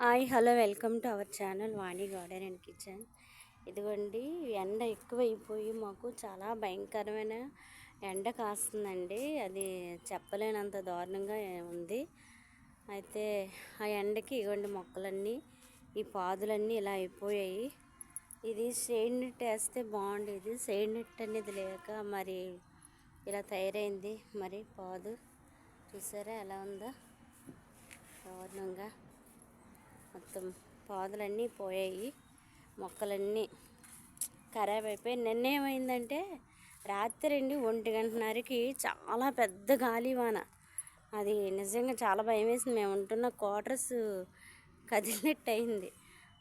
Hi hello welcome to our channel Vani garden and kitchen. ఇదిగోండి ఎండ ఎక్కువైపోయి మాకు చాలా భయంకరమైన ఎండ కాస్తుందండి. అది చెప్పలేనంత దారుణంగా ఉంది. అయితే ఆ ఎండకి ఇవ్వండి మొక్కలన్నీ ఈ పాదులన్నీ ఇలా అయిపోయాయి. ఇది షేడ్ నెట్ వేస్తే బాగుండేది. షేడ్ నెట్ అనేది లేక మరి ఇలా తయారైంది. మరి పాదు చూసారా ఎలా ఉందో? దారుణంగా. మొత్తం పాదులన్నీ పోయాయి. మొక్కలన్నీ ఖరాబ్ అయిపోయి నిన్న ఏమైందంటే రాత్రి అండి ఒంటి గంటన్నరకి చాలా పెద్ద గాలివాన అది నిజంగా చాలా భయం వేసింది. మేము ఉంటున్న క్వార్టర్స్ కదిలినట్టు అయింది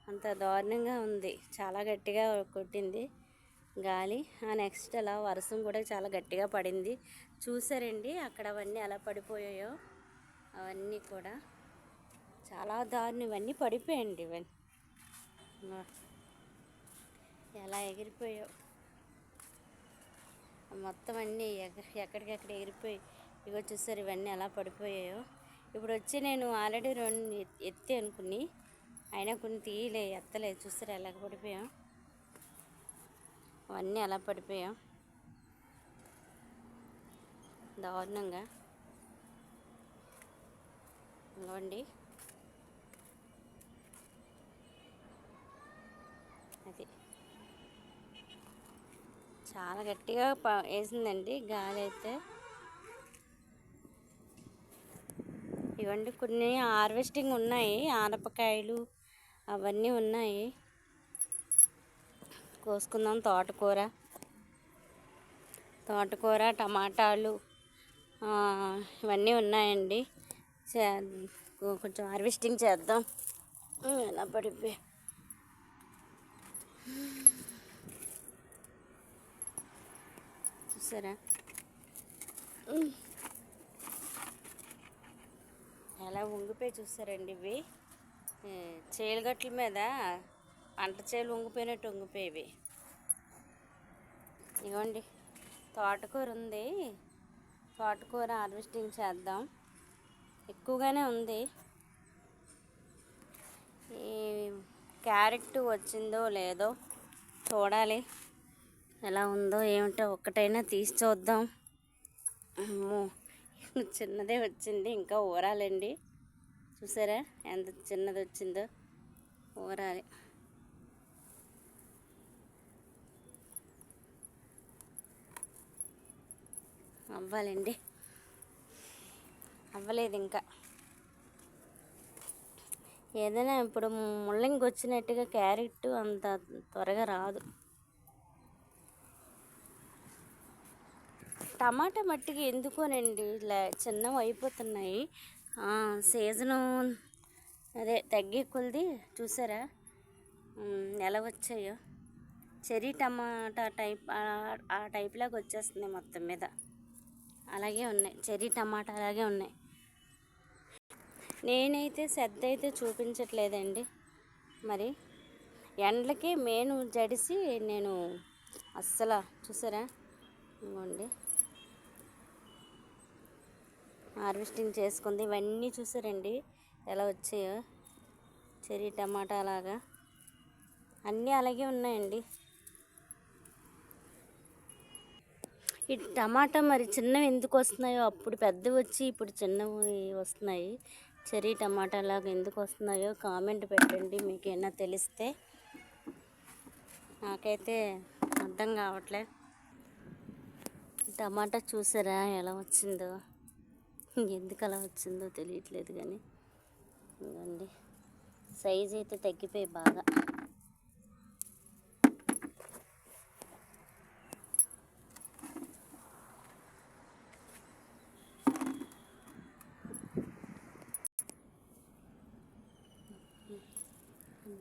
అంత దారుణంగా ఉంది. చాలా గట్టిగా కొట్టింది గాలి. ఆ నెక్స్ట్ అలా వర్షం కూడా చాలా గట్టిగా పడింది. చూసారండి అక్కడ అవన్నీ ఎలా పడిపోయాయో? అవన్నీ కూడా చాలా దారుణం ఇవన్నీ. పడిపోయండి ఇవన్నీ ఎలా ఎగిరిపోయావు మొత్తం అన్నీ ఎగ- ఎక్కడికెక్కడ ఎగిరిపోయి ఇగో చూసారు ఇవన్నీ ఎలా పడిపోయాయో. ఇప్పుడు వచ్చి నేను ఆల్రెడీ రెండు ఎత్- ఎత్తి అనుకుని అయినా కొన్ని తీయలే ఎత్తలేదు చూసారు ఎలా పడిపోయాం. అవన్నీ ఎలా పడిపోయాం. దారుణంగా. ఇదిగోండి. అది చాలా గట్టిగా వేసిందండి గాలి అయితే. ఇవ్వండి కొన్ని హార్వెస్టింగ్ ఉన్నాయి ఆనపకాయలు అవన్నీ ఉన్నాయి. కోసుకుందాం తోటకూర. తోటకూర టమాటాలు ఇవన్నీ ఉన్నాయండి. చే- కొంచెం హార్వెస్టింగ్ చేద్దాం. ఎలా పడిపోయి చూసారా? ఎలా ఉంగిపోయి చూసారండి ఇవి? ఏ, చేలుగట్ల మీద పంట చేలు ఉంగిపోయినట్టు ఉంగిపోయేవి ఇవ్వండి తోటకూర ఉంది. తోటకూర హార్వెస్టింగ్ చేద్దాం. ఎక్కువగానే ఉంది. ఈ క్యారెట్ వచ్చిందో లేదో చూడాలి. ఎలా ఉందో ఏమిటో ఒక్కటైనా తీసి చూద్దాం. అమ్మో చిన్నదే వచ్చింది ఇంకా ఊరాలండి. చూసారా ఎంత చిన్నది వచ్చిందో? ఊరాలి. అవ్వాలండి. అవ్వలేదు ఇంకా. ఏదైనా ఇప్పుడు ముళ్ళంగి వచ్చినట్టుగా క్యారెట్ అంత త్వరగా రాదు. టమాటా మట్టికి ఎందుకోనండి ఇలా చిన్నవి అయిపోతున్నాయి. సీజను అదే తగ్గే కొలిది చూసారా? ఎలా వచ్చాయో. చెరీ టమాటా టైప్ ఆ- ఆ టైప్లాగా వచ్చేస్తుంది మొత్తం మీద. అలాగే ఉన్నాయి. చెరీ టమాటా అలాగే ఉన్నాయి. నేనైతే శ్రద్ధ అయితే చూపించట్లేదండి. మరి ఎండలకి మేను జడిసి నేను అస్సలు చూసారా? ఇవ్వండి హార్వెస్టింగ్ చేసుకుంది. ఇవన్నీ చూసారండి. ఎలా వచ్చాయో. చెరీ టమాటా లాగా. అన్నీ అలాగే ఉన్నాయండి. ఈ టమాటా మరి చిన్నవి ఎందుకు వస్తున్నాయో అప్పుడు పెద్దవి వచ్చి ఇప్పుడు చిన్నవి వస్తున్నాయి. చెరీ టమాటా లాగా ఎందుకు వస్తున్నాయో కామెంట్ పెట్టండి మీకు ఏమైనా తెలిస్తే. నాకైతే అర్థం కావట్లే. టమాటా చూసారా ఎలా వచ్చిందో? ఎందుకు అలా వచ్చిందో తెలియట్లేదు కానీ. ఇదండి సైజ్ అయితే తగ్గిపోయి బాగా.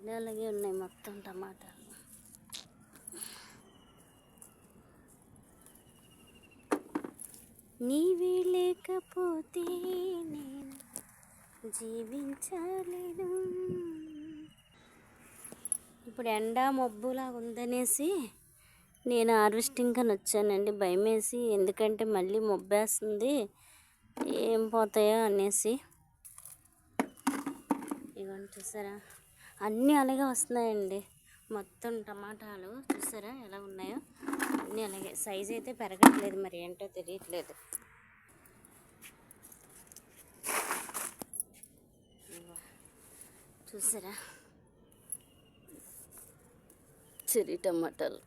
అలాగే ఉన్నాయి మొత్తం టమాటాలు నీవే లేకపోతే నేను జీవించలేను. ఇప్పుడు ఎండ మబ్బులా ఉందనేసి నేను హార్వెస్టింగ్ అని వచ్చానండి. భయం వేసి ఎందుకంటే మళ్ళీ మబ్బేస్తుంది. ఏం పోతాయో అనేసి. ఇదిగోండి చూసారా? అన్నీ అలాగే వస్తున్నాయండి. మొత్తం టమాటాలు చూసారా ఎలా ఉన్నాయో? అన్నీ అలాగే. సైజ్ అయితే పెరగట్లేదు మరి ఏంటో తెలియట్లేదు. చూసారా? చెరీ టమాటాలు.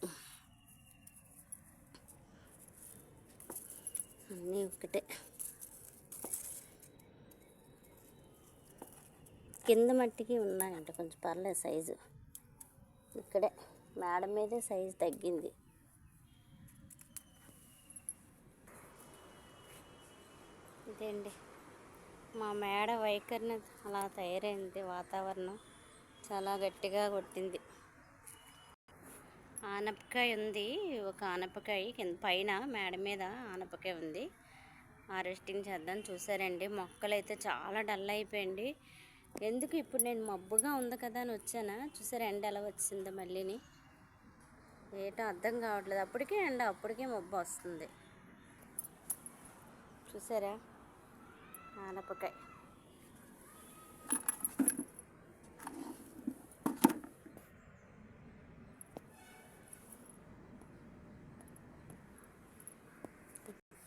అన్నీ ఒకటే కింద మట్టికి ఉన్నాయంట కొంచెం పర్లేదు సైజు. ఇక్కడే మేడ మీదే సైజు తగ్గింది. ఇదండి మా మేడ వైఖరిని అలా తయారైంది వాతావరణం. చాలా గట్టిగా కొట్టింది. ఆనపకాయ ఉంది ఒక ఆనపకాయ కింద పైన మేడ మీద ఆనపకాయ ఉంది. హార్వెస్టింగ్ చేద్దాం చూసారండి. మొక్కలు అయితే చాలా డల్ అయిపోయింది. ఎందుకు ఇప్పుడు నేను మబ్బుగా ఉంది కదా అని వచ్చానా? చూసారా ఎండ ఎలా వచ్చింది మళ్ళీని? ఏటో అర్థం కావట్లేదు. అప్పటికే ఎండ అప్పటికే మబ్బు వస్తుంది. చూసారా? ఆనపకాయ.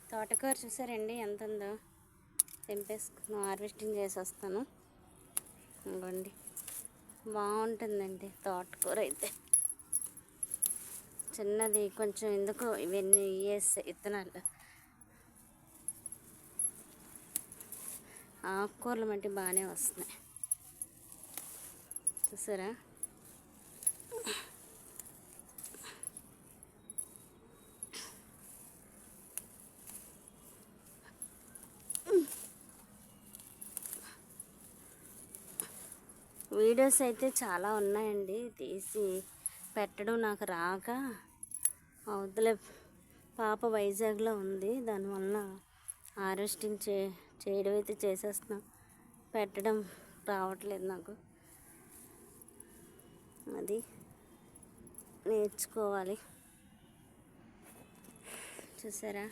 తోటకూర చూసారండి? ఎంత ఉందో తెంపేసుకున్నాం హార్వెస్టింగ్ చేసి వస్తాను. ఇవ్వండి బాగుంటుందండి తోటకూర అయితే. చిన్నది కొంచెం ఎందుకో ఇవన్నీ వేస్తే ఇత్తనాలు ఆకుకూరలు మట్టి బాగానే వస్తున్నాయి. చూసారా? వీడియోస్ అయితే చాలా ఉన్నాయండి. తీసి పెట్టడం నాకు రాక అవతలే పాప వైజాగ్లో ఉంది. దానివల్ల హార్వెస్టింగ్ చే చేయడం అయితే చేసేస్తున్నాం. పెట్టడం రావట్లేదు నాకు. అది నేర్చుకోవాలి. చూసారా?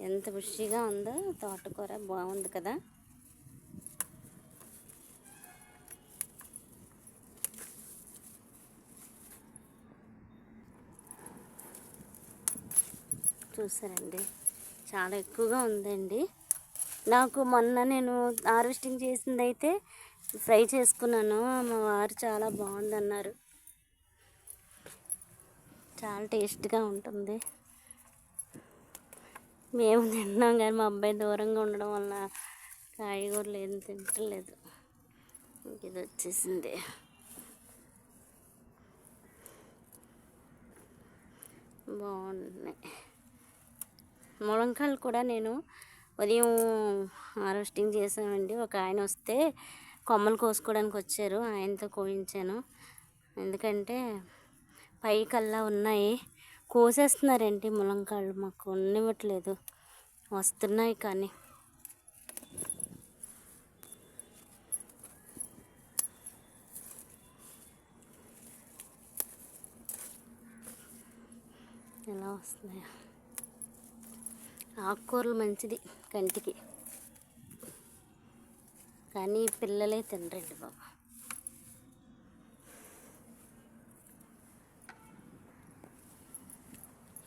ఎంత బుషిగా ఉందో తోటకూర బాగుంది కదా. చూసారండి చాలా ఎక్కువగా ఉందండి. నాకు మొన్న నేను హార్వెస్టింగ్ చేసింది అయితే ఫ్రై చేసుకున్నాను. మా వారు చాలా బాగుందన్నారు. చాలా టేస్ట్గా ఉంటుంది. మేము తిన్నాం కానీ మా అబ్బాయి దూరంగా ఉండడం వల్ల కాయగూరలు ఏం తింటలేదు. ఇది వచ్చేసింది. బాగున్నాయి ములంకాయలు కూడా నేను ఉదయం హార్వెస్టింగ్ చేసామండి ఒక ఆయన వస్తే కొమ్మలు కోసుకోవడానికి వచ్చారు. ఆయనతో కోయించాను. ఎందుకంటే పై కల్లా ఉన్నాయి. కోసేస్తున్నారండి ములంకాయలు మాకు ఉన్నివ్వట్లేదు. వస్తున్నాయి కానీ. ఎలా వస్తున్నాయా. ఆకుకూరలు మంచిది కంటికి. కానీ పిల్లలే తినరండి బాబు.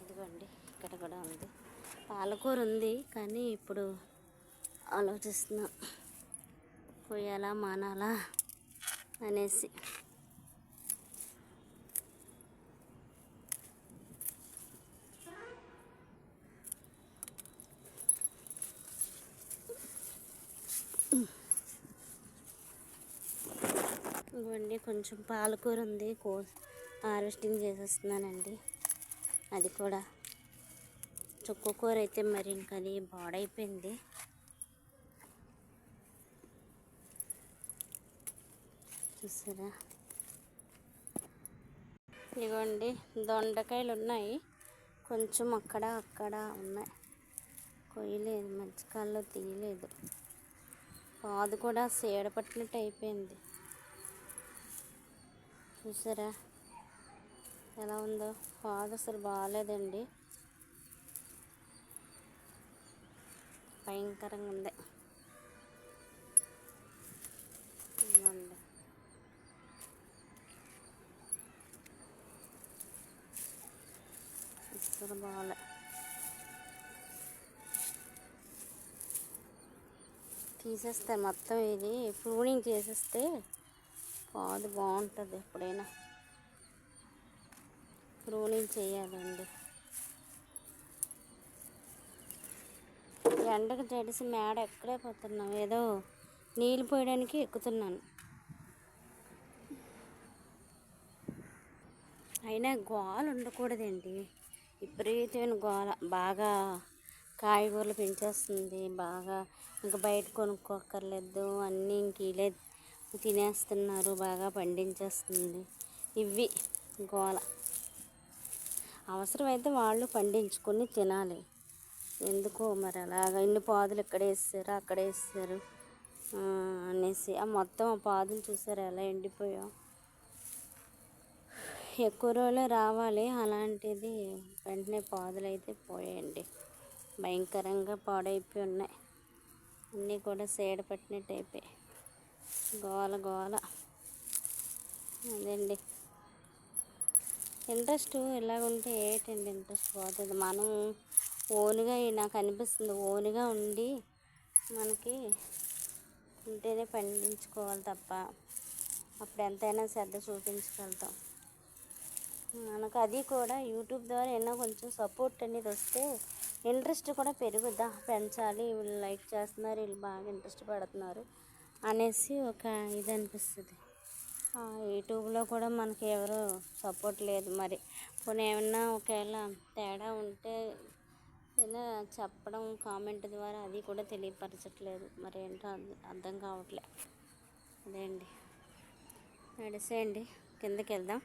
ఇదిగోండి ఇక్కడ కూడా ఉంది. పాలకూర ఉంది కానీ ఇప్పుడు ఆలోచిస్తున్నా. పోయాలా మానాలా అనేసి. ఇవ్వండి కొంచెం పాలకూర ఉంది కో హార్వెస్టింగ్ చేసేస్తున్నానండి. అది కూడా. చుక్క కూర అయితే మరి ఇంకా అది బాడైపోయింది. చూసారా? ఇదిగోండి దొండకాయలు ఉన్నాయి కొంచెం అక్కడ అక్కడ ఉన్నాయి. కొయ్యలేదు మధ్యకాలంలో తీయలేదు. పాదు కూడా సీడ పట్టినట్టు అయిపోయింది. చూసారా? ఎలా ఉందో? కాదు అసలు బాగాలేదండి భయంకరంగా ఉంది. ఉందండి బాగాలే తీసేస్తే మొత్తం ఇది ప్రూనింగ్ చేసేస్తే పాదు బాగుంటుంది ఎప్పుడైనా. ప్రూనింగ్ చేయాలండి? ఎండకు జడిసి మేడ ఎక్కడే పోతున్నాం ఏదో నీళ్ళు పోయడానికి ఎక్కుతున్నాను. అయినా గోల ఉండకూడదండి. విపరీతమైన గోల. బాగా కాయగూరలు పెంచేస్తుంది. బాగా ఇంకా బయట కొనుక్కోక్కర్లేదు. అన్నీ ఇంక తినేస్తున్నారు బాగా పండించేస్తుంది. ఇవి గోల. అవసరమైతే వాళ్ళు పండించుకొని తినాలి. ఎందుకో మరి అలాగ? ఇన్ని పాదులు ఇక్కడ వేస్తారు అక్కడ వేస్తారు అనేసి. ఆ మొత్తం ఆ పాదులు చూసారు ఎలా ఎండిపోయా? ఎక్కువ రోజులే రావాలి. అలాంటిది వెంటనే పాదులు అయితే పోయాయండి భయంకరంగా పాడైపోయి ఉన్నాయి. అన్నీ కూడా సేడ పట్టినట్టు అయిపోయాయి. గోల గోల. అదండి. ఇంట్రెస్ట్ ఇలాగుంటే ఏంటండి ఇంట్రెస్ట్ పోతుంది? మనం ఓన్గా నాకు అనిపిస్తుంది ఓన్గా ఉండి మనకి ఉంటేనే పండించుకోవాలి తప్ప అప్పుడు ఎంతైనా శ్రద్ధ చూపించగలుగుతాం. మనకు అది కూడా యూట్యూబ్ ద్వారా ఏమైనా కొంచెం సపోర్ట్ అనేది వస్తే ఇంట్రెస్ట్ కూడా పెరుగుద్దా? పెంచాలి వీళ్ళు లైక్ చేస్తున్నారు వీళ్ళు బాగా ఇంట్రెస్ట్ పడుతున్నారు. అనేసి ఒక ఇది అనిపిస్తుంది ఆ యూట్యూబ్లో కూడా మనకి ఎవరు సపోర్ట్ లేదు మరి. పోనీ ఏమన్నా ఒకవేళ తేడా ఉంటే ఇలా చెప్పడం కామెంట్ ద్వారా అది కూడా తెలియపరచట్లేదు. మరి ఏంటో అర్థం కావట్లే. అదే అండి నడిసేయండి. కిందకి వెళ్దాం